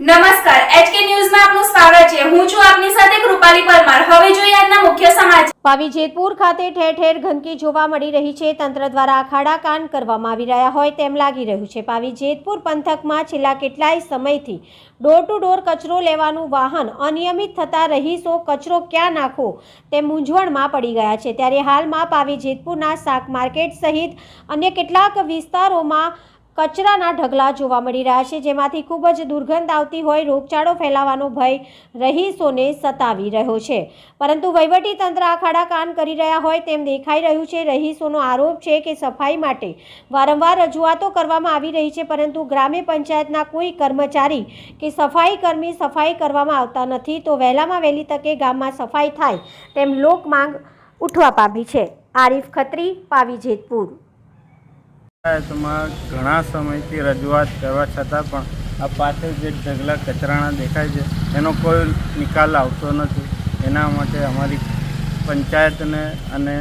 નમસ્કાર એચકે ન્યૂઝમાં આપનું સ્વાગત છે. હું છું આપની સાથે કૃપાલી પરમાર. હવે જોઈએ આજના મુખ્ય સમાચાર. પાવી જેતપુર ખાતે ઠેર ઠેર ગંદકી જોવા મળી રહી છે. તંત્ર દ્વારા અખાડા કાન કરવામાં આવી રહ્યા હોય તેમ લાગી રહ્યું છે. પાવી જેતપુર પંથકમાં છેલ્લા કેટલાય સમયથી ડોર ટુ ડોર કચરો લેવાનું વાહન અનિયમિત થતા રહીશો કચરો ક્યાં નાખવો તે મૂંઝવણમાં પડી ગયા છે. ત્યારે હાલમાં પાવી જેતપુરના શાક માર્કેટ સહિત અન્ય કેટલાક વિસ્તારોમાં કચરાના ઢગલા જોવા મળી રહ્યા છે, જેમાંથી ખૂબ જ દુર્ગંધ આવતી હોય, રોગચાળો ફેલાવાનો ભય રહીશોને સતાવી રહ્યો છે. પરંતુ તંત્ર આખાડા કાન કરી રહ્યા હોય તેમ દેખાઈ રહ્યું છે. રહીશોનો આરોપ છે કે સફાઈ માટે વારંવાર રજૂઆતો કરવામાં આવી રહી છે, પરંતુ ગ્રામ્ય પંચાયતના કોઈ કર્મચારી કે સફાઈ કર્મી સફાઈ કરવામાં આવતા નથી. તો વહેલામાં વહેલી તકે ગામમાં સફાઈ થાય તેમ લોક માંગ ઉઠવા પામી છે. આરીફ ખત્રી પાવી જેતપુર પંચાયતમાં ઘણા સમયથી રજૂઆત કરવા છતાં પણ આ પાસે જે ઢગલા કચરાના દેખાય છે, એનો કોઈ નિકાલ આવતો નથી. એના માટે અમારી પંચાયતને અને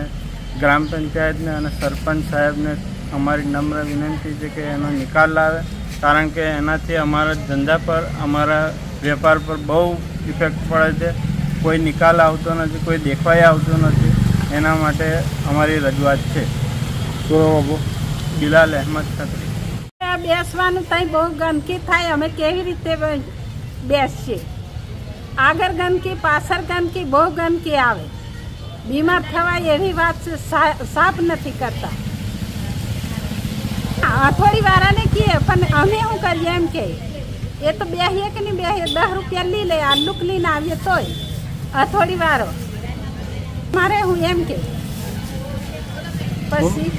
ગ્રામ પંચાયતને અને સરપંચ સાહેબને અમારી નમ્ર વિનંતી છે કે એનો નિકાલ લાવે, કારણ કે એનાથી અમારા ધંધા પર, અમારા વેપાર પર બહુ ઇફેક્ટ પડે છે. કોઈ નિકાલ આવતો નથી, કોઈ દેખાઈ આવતો નથી. એના માટે અમારી રજૂઆત છે. બિલાલ અહેમદ ખત્રી. બેસવાનું ત્યાં બહુ ગંદકી થાય, અમે કેવી રીતે બેસીએ? આગળ ગંદકી, પાછળ ગંદકી, બહુ ગંદકી આવે. બીમાર થવાય એવી વાત સાફ નથી કરતા. થોડી વાળાને કહીએ પણ અમે શું કરીએ એમ કે, એ તો બેસીએ કે નહીં બેસીએ દસ રૂપિયા લઈ લે આ લુક લઈને આવીએ તોય. અથોડી વાળો મારે હું એમ કે, પછી